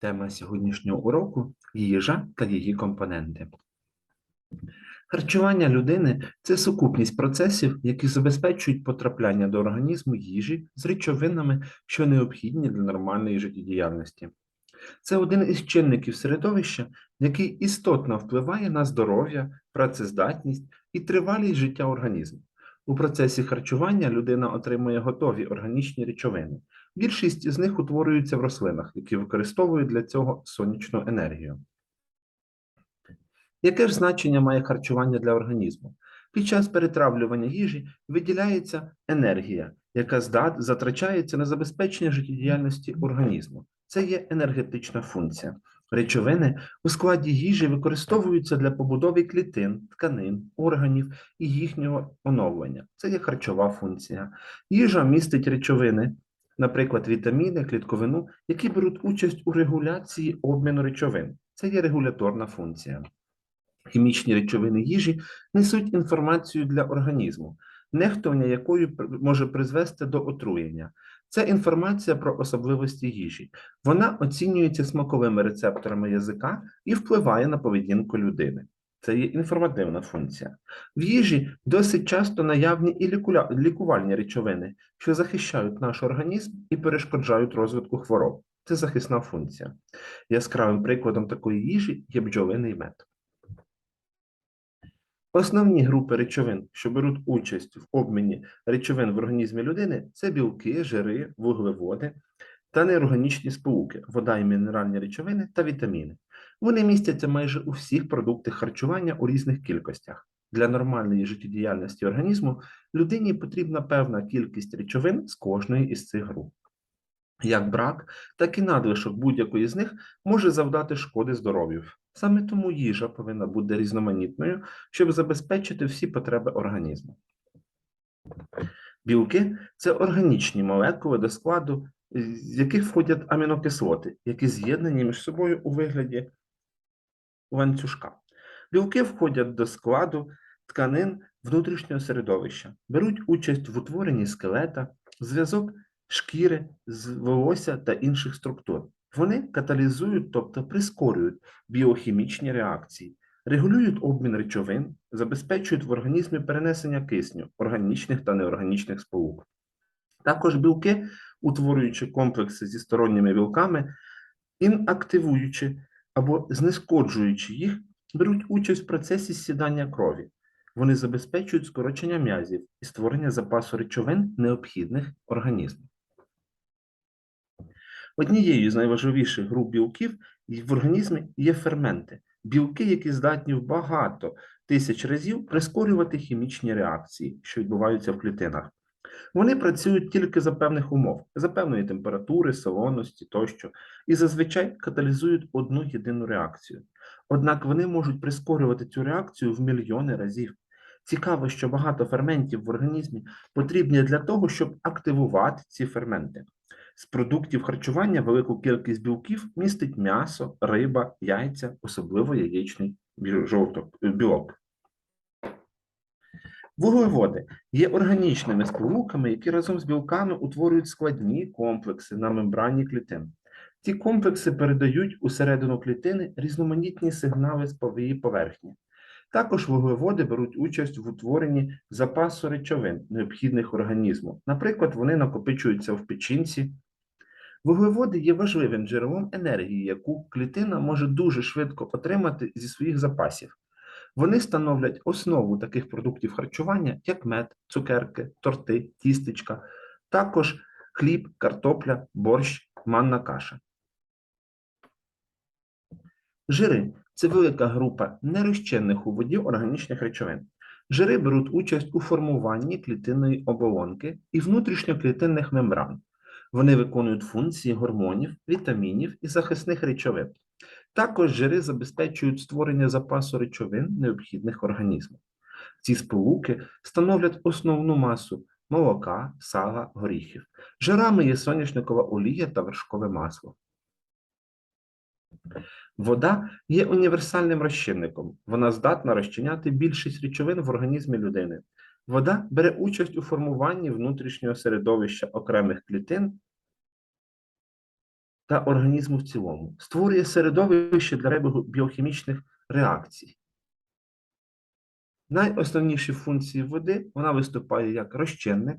Тема сьогоднішнього уроку їжа та її компоненти. Харчування людини це сукупність процесів, які забезпечують потрапляння до організму їжі з речовинами, що необхідні для нормальної життєдіяльності. Це один із чинників середовища, який істотно впливає на здоров'я, працездатність і тривалість життя організму. У процесі харчування людина отримує готові органічні речовини. Більшість з них утворюються в рослинах, які використовують для цього сонячну енергію. Яке ж значення має харчування для організму? Під час перетравлювання їжі виділяється енергія, яка затрачається на забезпечення життєдіяльності організму. Це є енергетична функція. Речовини у складі їжі використовуються для побудови клітин, тканин, органів і їхнього оновлення. Це є харчова функція. Їжа містить речовини, наприклад, вітаміни, клітковину, які беруть участь у регуляції обміну речовин. Це є регуляторна функція. Хімічні речовини їжі несуть інформацію для організму, нехтування якою може призвести до отруєння. Це інформація про особливості їжі. Вона оцінюється смаковими рецепторами язика і впливає на поведінку людини. Це є інформативна функція. В їжі досить часто наявні і лікувальні речовини, що захищають наш організм і перешкоджають розвитку хвороб. Це захисна функція. Яскравим прикладом такої їжі є бджолиний мед. Основні групи речовин, що беруть участь в обміні речовин в організмі людини, це білки, жири, вуглеводи та неорганічні сполуки, вода і мінеральні речовини та вітаміни. Вони містяться майже у всіх продуктах харчування у різних кількостях. Для нормальної життєдіяльності організму людині потрібна певна кількість речовин з кожної із цих груп. Як брак, так і надлишок будь-якої з них може завдати шкоди здоров'ю. Саме тому їжа повинна бути різноманітною, щоб забезпечити всі потреби організму. Білки це органічні молекули до складу, з яких входять амінокислоти, які з'єднані між собою у вигляді ланцюжка. Білки входять до складу тканин внутрішнього середовища, беруть участь в утворенні скелета, зв'язок шкіри з волосся та інших структур. Вони каталізують, тобто прискорюють біохімічні реакції, регулюють обмін речовин, забезпечують в організмі перенесення кисню, органічних та неорганічних сполук. Також білки, утворюючи комплекси зі сторонніми білками, інактивуючи або знешкоджуючи їх, беруть участь в процесі сідання крові. Вони забезпечують скорочення м'язів і створення запасу речовин, необхідних організму. Однією з найважливіших груп білків в організмі є ферменти, білки, які здатні в багато тисяч разів прискорювати хімічні реакції, що відбуваються в клітинах. Вони працюють тільки за певних умов, за певної температури, солоності тощо, і зазвичай каталізують одну єдину реакцію. Однак вони можуть прискорювати цю реакцію в мільйони разів. Цікаво, що багато ферментів в організмі потрібні для того, щоб активувати ці ферменти. З продуктів харчування велику кількість білків містить м'ясо, риба, яйця, особливо яєчний жовток, е, білок. Вуглеводи є органічними сполуками, які разом з білками утворюють складні комплекси на мембрані клітин. Ці комплекси передають усередину клітини різноманітні сигнали з її поверхні. Також вуглеводи беруть участь в утворенні запасу речовин, необхідних організму. Наприклад, вони накопичуються в печінці. Вуглеводи є важливим джерелом енергії, яку клітина може дуже швидко отримати зі своїх запасів. Вони становлять основу таких продуктів харчування, як мед, цукерки, торти, тістечка, також хліб, картопля, борщ, манна каша. Жири це велика група нерозчинних у воді органічних речовин. Жири беруть участь у формуванні клітинної оболонки і внутрішньоклітинних мембран. Вони виконують функції гормонів, вітамінів і захисних речовин. Також жири забезпечують створення запасу речовин, необхідних організму. Ці сполуки становлять основну масу молока, сала, горіхів. Жирами є соняшникова олія та вершкове масло. Вода є універсальним розчинником. Вона здатна розчиняти більшість речовин в організмі людини. Вода бере участь у формуванні внутрішнього середовища окремих клітин та організму в цілому, створює середовище для біохімічних реакцій. Найосновніші функції води вона виступає як розчинник,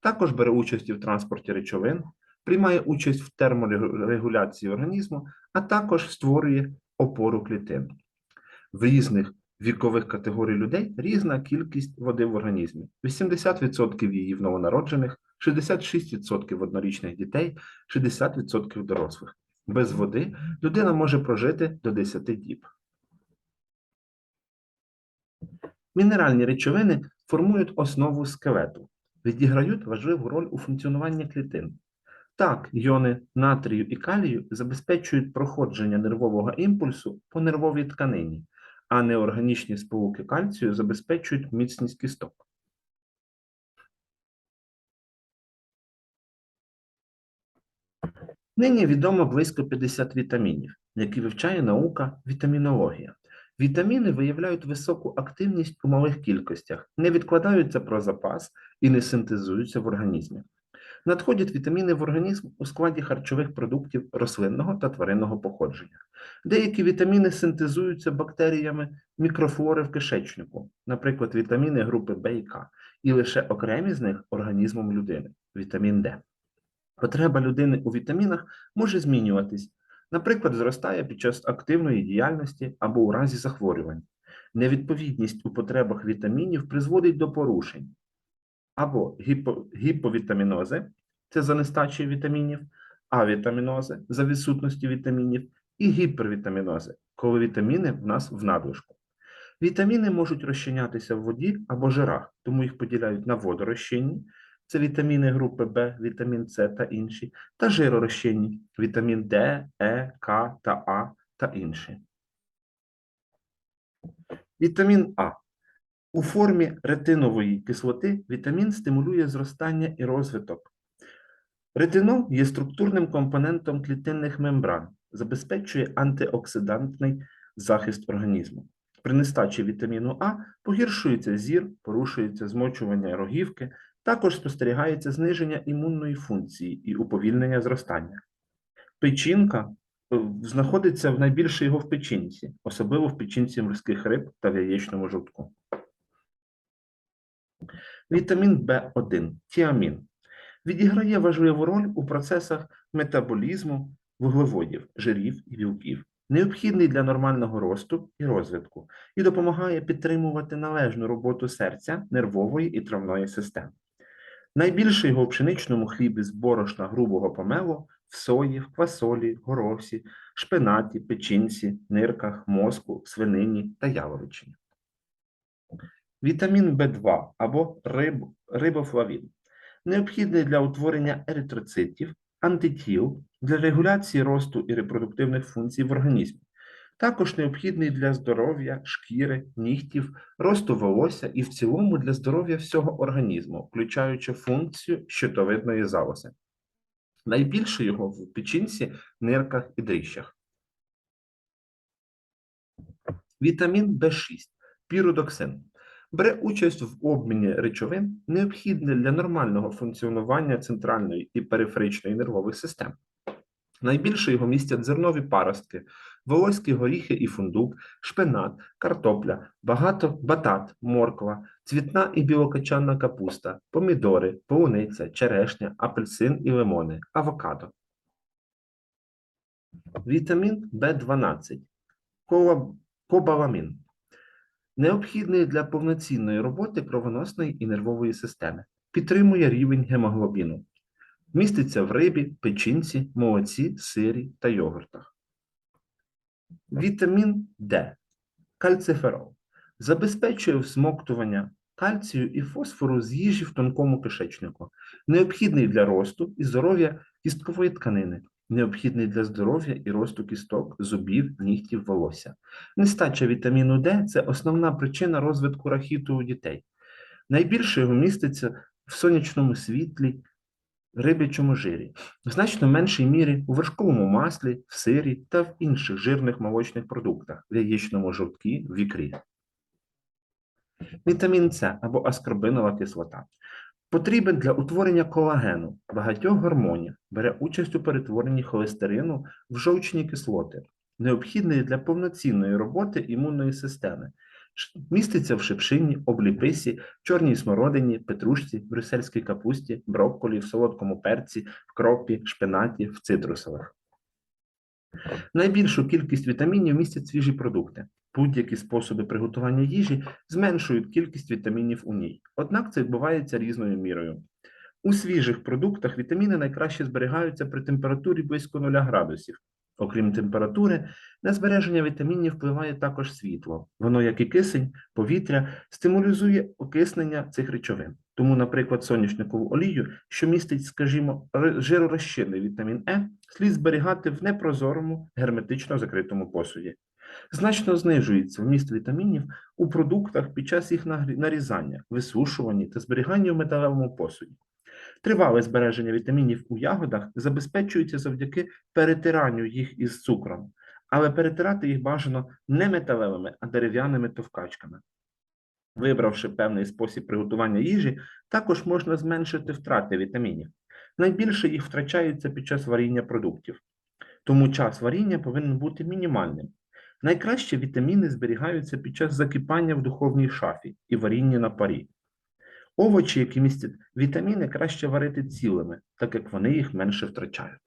також бере участь в транспорті речовин, приймає участь в терморегуляції організму, а також створює опору клітин. В різних вікових категорій людей різна кількість води в організмі: 80% її в новонароджених, 66% в однорічних дітей, 60% дорослих. Без води людина може прожити до 10 діб. Мінеральні речовини формують основу скелету, відіграють важливу роль у функціонуванні клітин. Так, йони натрію і калію забезпечують проходження нервового імпульсу по нервовій тканині, а неорганічні сполуки кальцію забезпечують міцність кісток. Нині відомо близько 50 вітамінів, які вивчає наука вітамінологія. Вітаміни виявляють високу активність у малих кількостях, не відкладаються про запас і не синтезуються в організмі. Надходять вітаміни в організм у складі харчових продуктів рослинного та тваринного походження. Деякі вітаміни синтезуються бактеріями мікрофлори в кишечнику, наприклад, вітаміни групи В і К, і лише окремі з них організмом людини вітамін Д. Потреба людини у вітамінах може змінюватись, наприклад, зростає під час активної діяльності або у разі захворювань. Невідповідність у потребах вітамінів призводить до порушень або гіпо, гіповітамінози це за нестачею вітамінів, авітамінози за відсутності вітамінів і гіпервітамінози, коли вітаміни в нас в надлишку. Вітаміни можуть розчинятися в воді або жирах, тому їх поділяють на водорозчинні, це вітаміни групи В, вітамін С та інші, та жиророзчинні, вітамін Д, Е, К та А та інші. Вітамін А. У формі ретинової кислоти вітамін стимулює зростання і розвиток. Ретинол є структурним компонентом клітинних мембран, забезпечує антиоксидантний захист організму. При нестачі вітаміну А погіршується зір, порушується змочування рогівки, також спостерігається зниження імунної функції і уповільнення зростання. Печінка е, знаходиться в найбільше його в печінці, особливо в печінці морських риб та в яєчному жовтку. Вітамін В1 тіамін відіграє важливу роль у процесах метаболізму вуглеводів, жирів і білків, необхідний для нормального росту і розвитку, і допомагає підтримувати належну роботу серця, нервової і травної систем. Найбільше його в пшеничному хлібі з борошна грубого помелу, в сої, в квасолі, горохсі, шпинаті, печінці, нирках, мозку, свинині та яловичині. Вітамін В2 або риб, рибофлавін необхідний для утворення еритроцитів, антитіл для регуляції росту і репродуктивних функцій в організмі. Також необхідний для здоров'я шкіри, нігтів, росту волосся і в цілому для здоров'я всього організму, включаючи функцію щитовидної залози. Найбільше його в печінці, нирках і дріжджах. Вітамін В6 пірудоксин бере участь в обміні речовин, необхідних для нормального функціонування центральної і периферичної нервових систем. Найбільше його містять зернові паростки, волоські горіхи і фундук, шпинат, картопля, багато батат, морква, цвітна і білокачанна капуста, помідори, полуниця, черешня, апельсин і лимони, авокадо. Вітамін В12, кобаламін необхідний для повноцінної роботи кровоносної і нервової системи, підтримує рівень гемоглобіну, міститься в рибі, печінці, молоці, сирі та йогуртах. Вітамін Д. Кальциферол забезпечує всмоктування кальцію і фосфору з їжі в тонкому кишечнику, необхідний для росту і здоров'я кісткової тканини, необхідний для здоров'я і росту кісток, зубів, нігтів, волосся. Нестача вітаміну Д це основна причина розвитку рахіту у дітей. Найбільше його міститься в сонячному світлі, рибячому жирі, в значно меншій мірі у вершковому маслі, в сирі та в інших жирних молочних продуктах, в яєчному жовткі, в ікрі. Вітамін С або аскорбинова кислота Потрібен для утворення колагену, багатьох гормонів, бере участь у перетворенні холестерину в жовчні кислоти, необхідний для повноцінної роботи імунної системи. Міститься в шипшині, обліписі, чорній смородині, петрушці, брюссельській капусті, брокколі, в солодкому перці, в кропі, шпинаті, в цитрусових. Найбільшу кількість вітамінів містять свіжі продукти. Будь-які способи приготування їжі зменшують кількість вітамінів у ній. Однак це відбувається різною мірою. У свіжих продуктах вітаміни найкраще зберігаються при температурі близько 0 градусів. Окрім температури, на збереження вітамінів впливає також світло. Воно, як і кисень, повітря, стимулює окиснення цих речовин. Тому, наприклад, соняшникову олію, що містить, скажімо, жиророзчинний вітамін Е, слід зберігати в непрозорому герметично закритому посуді. Значно знижується вміст вітамінів у продуктах під час їх нарізання, висушування та зберігання в металевому посуді. Тривале збереження вітамінів у ягодах забезпечується завдяки перетиранню їх із цукром, але перетирати їх бажано не металевими, а дерев'яними товкачками. Вибравши певний спосіб приготування їжі, також можна зменшити втрати вітамінів. Найбільше їх втрачається під час варіння продуктів, тому час варіння повинен бути мінімальним. Найкраще вітаміни зберігаються під час закипання в духовній шафі і варіння на парі. Овочі, які містять вітаміни, краще варити цілими, так як вони їх менше втрачають.